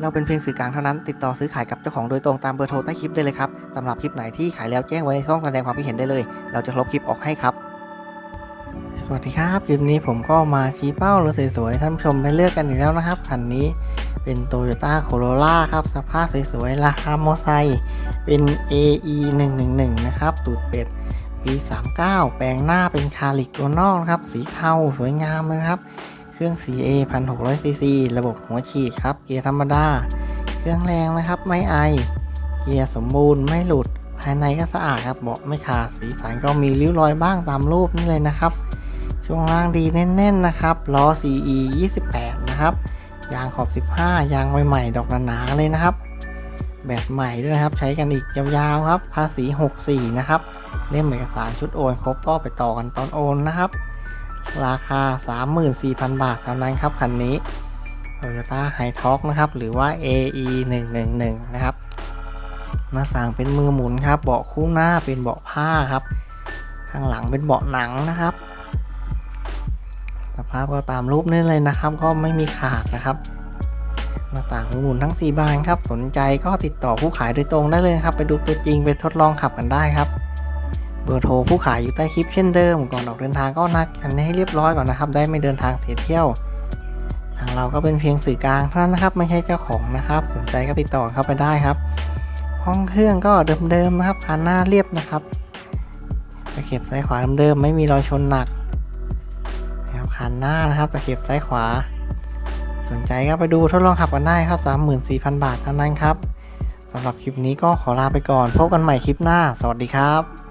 เราเป็นเพียงสื่อกลางเท่านั้น ติดต่อซื้อขายกับเจ้าของโดยตรงตามเบอร์โทรใต้คลิปได้เลยครับสำหรับคลิปไหนที่ขายแล้วแจ้งไว้ในช่องแสดงความคิดเห็นได้เลย เราจะลบคลิปออกให้ครับ สวัสดีครับคลิปนี้ผมก็มาชี้เป้ารถสวยๆท่านผู้ชมได้เลือกกันอีกแล้วนะครับคันนี้เป็น Toyota Corolla ครับสภาพสวยๆราคามอไซค์เป็น AE 111นะครับตูดเป็ดปี 39 แปลงหน้าเป็นคาลิกตัวนอกนะครับ สีเทาสวยงามเลยนะครับ เครื่อง CA 1600 cc ระบบหัวฉีดครับ เกียร์ธรรมดา เครื่องแรงนะครับ ไม่ไอ เกียร์สมบูรณ์ไม่หลุด ภายในก็สะอาดครับ เบาะไม่ขาด สีสันก็มีริ้วรอยบ้างตามรูปนี่เลยนะครับ ช่วงล่างดีแน่น ๆ นะครับ ล้อ CE 28 นะครับ ยางขอบ 15 ยางใหม่ๆ ดอกหนาๆเลยนะครับ แบบใหม่ด้วยนะครับ ใช้กันอีกยาวๆครับ ภาษี 64 นะครับ เล่มเอกสารชุดโอนครบก็ไปต่อกันตอนโอนนะครับ ราคา 34,000 บาทเท่านั้นครับคันนี้ Toyota h i t o นะครับ หรือว่า AE 111นะครับ หน้าต่างเป็นมือหมุนครับ เบาะคู่หน้าเป็นเบาะผ้าครับ ข้างหลังเป็นเบาะหนังนะครับ สภาพก็ตามรูปนี่เลยนะครับ ก็ไม่มีขาดนะครับ หน้าต่างมือหมุนทั้ง 4 บานครับ สนใจก็ติดต่อผู้ขายโดยตรงได้เลยครับ ไปดูตัวจริงไปทดลองขับกันได้ครับ เบอร์โทรผู้ขายอยู่ใต้คลิปเช่นเดิม ก่อนออกเดินทางก็นัดกันให้เรียบร้อยก่อนนะครับ ได้ไม่เดินทางเสียเที่ยว ทางเราก็เป็นเพียงสื่อกลางเท่านั้นนะครับ ไม่ใช่เจ้าของนะครับ สนใจก็ติดต่อเข้าไปได้ครับ ห้องเครื่องก็เดิมๆนะครับคันหน้าเรียบนะครับตะเข็บซ้ายขวาเดิมๆไม่มีรอยชนหนักนะครับคันหน้านะครับตะเข็บซ้ายขวา สนใจก็ไปดูทดลองขับกันได้ครับ 34,000 บาทเท่านั้นครับสำหรับคลิปนี้ก็ขอลาไปก่อน พบกันใหม่คลิปหน้า สวัสดีครับ